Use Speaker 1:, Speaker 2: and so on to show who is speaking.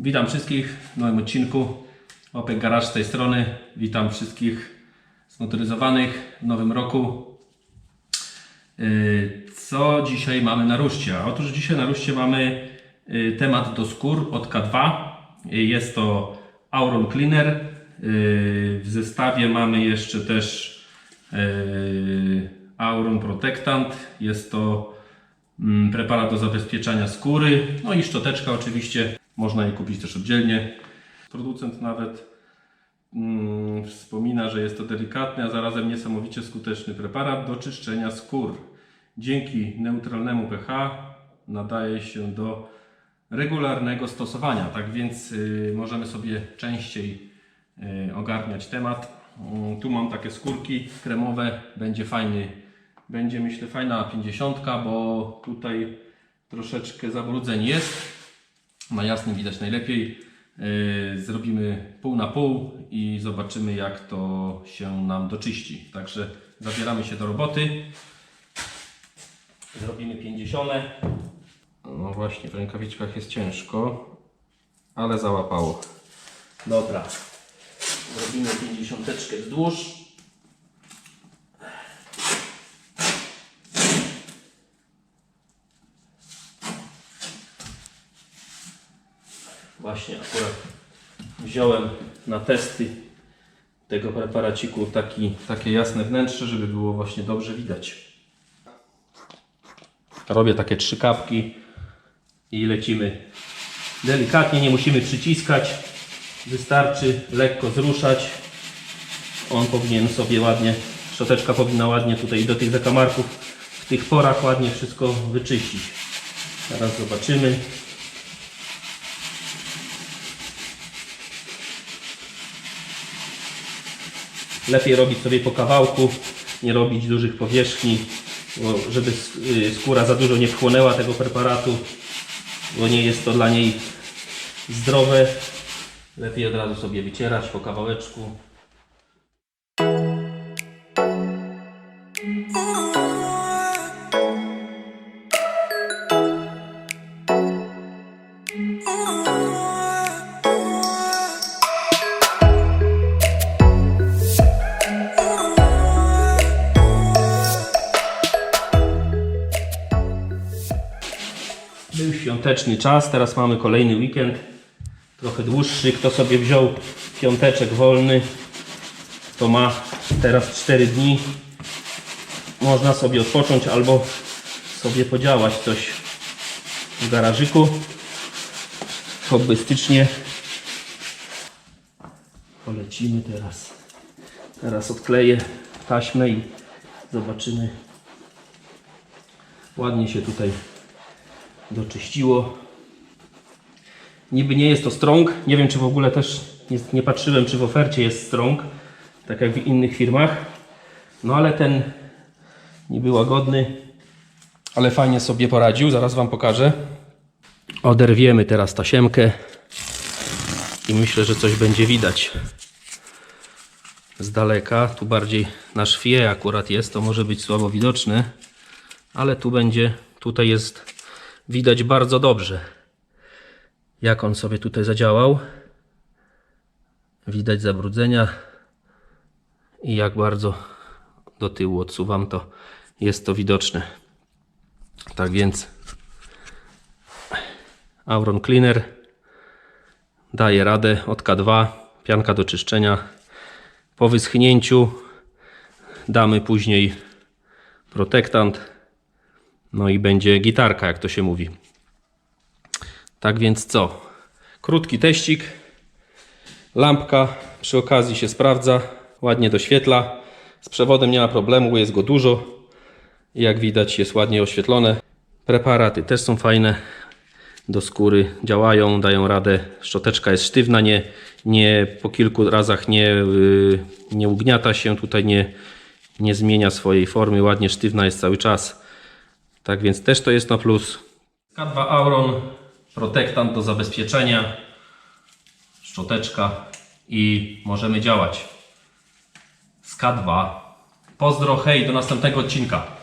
Speaker 1: Witam wszystkich w nowym odcinku. Opek Garage z tej strony. Witam wszystkich zmotoryzowanych w nowym roku. Yy, Co dzisiaj mamy na ruszcie? Otóż dzisiaj na ruszcie mamy yy, temat do skór od K2. Yy, Jest to Auron Cleaner. W zestawie mamy jeszcze też Auron Protectant. Jest to mm, preparat do zabezpieczania skóry. No i szczoteczka oczywiście. Można je kupić też oddzielnie. Producent nawet mm, wspomina, że jest to delikatny, a zarazem niesamowicie skuteczny preparat do czyszczenia skór. Dzięki neutralnemu pH nadaje się do regularnego stosowania. Tak więc y, możemy sobie częściej y, ogarniać temat. Mm, Tu mam takie skórki kremowe. Będzie fajny, będzie myślę fajna 50, bo tutaj troszeczkę zabrudzeń jest. Na jasnym widać najlepiej. Yy, Zrobimy pół na pół i zobaczymy jak to się nam doczyści. Także zabieramy się do roboty. Zrobimy 50. No właśnie, w rękawiczkach jest ciężko, ale załapało. Dobra. Zrobimy 50 wzdłuż. Właśnie akurat wziąłem na testy tego preparaciku taki, takie jasne wnętrze, żeby było właśnie dobrze widać. Robię takie trzy kapki i lecimy delikatnie, nie musimy przyciskać. Wystarczy lekko zruszać. On powinien sobie ładnie, szczoteczka powinna ładnie tutaj do tych zakamarków w tych porach ładnie wszystko wyczyścić. Teraz zobaczymy. Lepiej robić sobie po kawałku, nie robić dużych powierzchni, żeby y, skóra za dużo nie wchłonęła tego preparatu, bo nie jest to dla niej zdrowe. Lepiej od razu sobie wycierać po kawałeczku. Był świąteczny czas, teraz mamy kolejny weekend, trochę dłuższy. Kto sobie wziął piąteczek wolny, to ma teraz 4 dni. Można sobie odpocząć albo sobie podziałać coś w garażyku. Hobbystycznie. Polecimy teraz. Teraz odkleję taśmę i zobaczymy. Ładnie się tutaj doczyściło. Niby nie jest to strong. Nie wiem, czy w ogóle też nie, nie patrzyłem, czy w ofercie jest strong, tak jak w innych firmach. No ale ten niby łagodny, ale fajnie sobie poradził. Zaraz Wam pokażę. Oderwiemy teraz tasiemkę i myślę, że coś będzie widać z daleka. Tu bardziej na szwie akurat jest, to może być słabo widoczne, ale tu będzie, tutaj jest widać bardzo dobrze, jak on sobie tutaj zadziałał. Widać zabrudzenia i jak bardzo do tyłu odsuwam to jest to widoczne. Tak więc Auron Cleaner daje radę od K2, pianka do czyszczenia. Po wyschnięciu damy później protektant no i będzie gitarka, jak to się mówi. Tak więc co? Krótki teścik. Lampka przy okazji się sprawdza. Ładnie doświetla. Z przewodem nie ma problemu, jest go dużo. Jak widać jest ładnie oświetlone. Preparaty też są fajne. Do skóry działają, dają radę. Szczoteczka jest sztywna, nie, nie po kilku razach nie, yy, nie ugniata się, tutaj nie, nie zmienia swojej formy. Ładnie sztywna jest cały czas. Tak więc też to jest na plus. K2 Auron, protektant do zabezpieczenia, szczoteczka i możemy działać. Z K2. Pozdro, hej, do następnego odcinka.